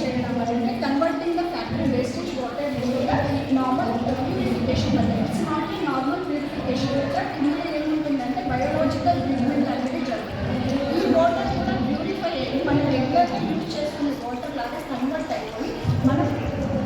చేయడం వల్ల converting the factory wastage water normal purification వల్ల నాట్ ఈ నార్మల్ ప్యూరిఫికేషన్ బట్ ఇందులో ఏముంటుందంటే బయోలాజికల్ ట్రీట్మెంట్ అనేది జరుగుతుంది. ఈ వాటర్ కూడా ప్యూరిఫై అయ్యి మనం రెగ్యులర్గా యూజ్ చేసుకునే వాటర్ లాగా కన్వర్ట్ అయిపోయి మనం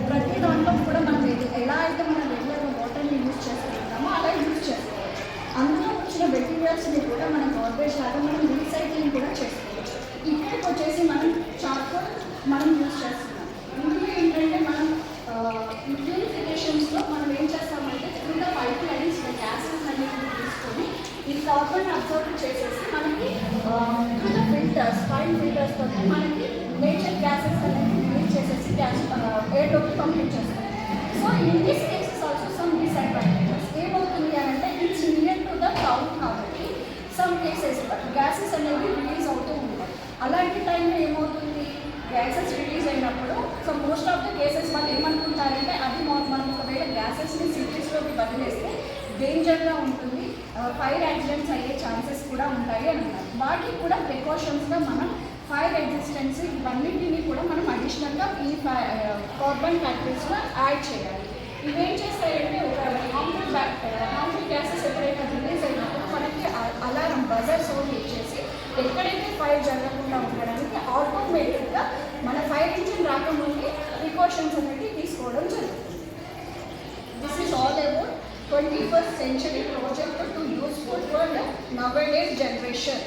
ప్రతి దాంట్లో కూడా మనం ఎలా అయితే మనం రెగ్యులర్గా వాటర్ని యూజ్ చేసుకుంటామో అలా యూజ్ చేసుకోవచ్చు. అందులో వచ్చిన మెటీరియల్స్ని కూడా మనం గార్బేజ్ లాగా మనం రీసైక్లింగ్ కూడా చేసుకోవచ్చు. ఇక్కడికి వచ్చేసి మనం చార్కోల్ మనం యూజ్ చేస్తున్నాం. ఇందులో ఏంటంటే మనం ప్యూరిఫికేషన్స్లో మనం ఏం చేస్తామంటే కింద పైప్ లైన్స్ గ్యాసెస్ అనేవి తీసుకొని ఈ కార్బన్ అబ్జర్వ్ చేసేసి మనకి త్రూ ఫిల్టర్స్ ఫైన్ ఫిల్టర్స్ తోటి మనకి నేచర్ గ్యాసెస్ అనేవి రిలీజ్ చేసేసి గ్యాస్ ఎయిర్లోకి పంపించేస్తాం. So in this gases release అయినప్పుడు so most of the cases వాళ్ళు ఏమనుకుంటారంటే అది మా- మనం ఒకవేళ గ్యాసెస్ని సిటీస్లోకి వదిలేస్తే డేంజర్గా ఉంటుంది. ఫైర్ యాక్సిడెంట్స్ అయ్యే ఛాన్సెస్ కూడా ఉంటాయి అని అన్నారు. వాటికి కూడా ప్రికాషన్స్గా మనం ఫైర్ ఎగ్జిస్టెన్స్ ఇవన్నిటిని కూడా మనం అడిషనల్గా ఈ కార్బన్ ఫ్యాక్టరీస్లో యాడ్ చేయాలి. ఇవేం చేస్తాయంటే ఒక హార్మ్ఫుల్ హార్మ్ఫుల్ గ్యాసెస్ ఎక్కడైనా రిలీజ్ అయినప్పుడు మనకి అలారం బజర్ సౌండ్ ఇచ్చేసి ఎక్కడైతే ఫైర్ జరగకుండా ఉండడానికి ఆటోమేటిక్గా మన ఫైర్ ఇంజిన్ రాకముందే ప్రికాషన్స్ అనేవి తీసుకోవడం జరుగుతుంది This is all about 21st century project to useful for the nowadays generation.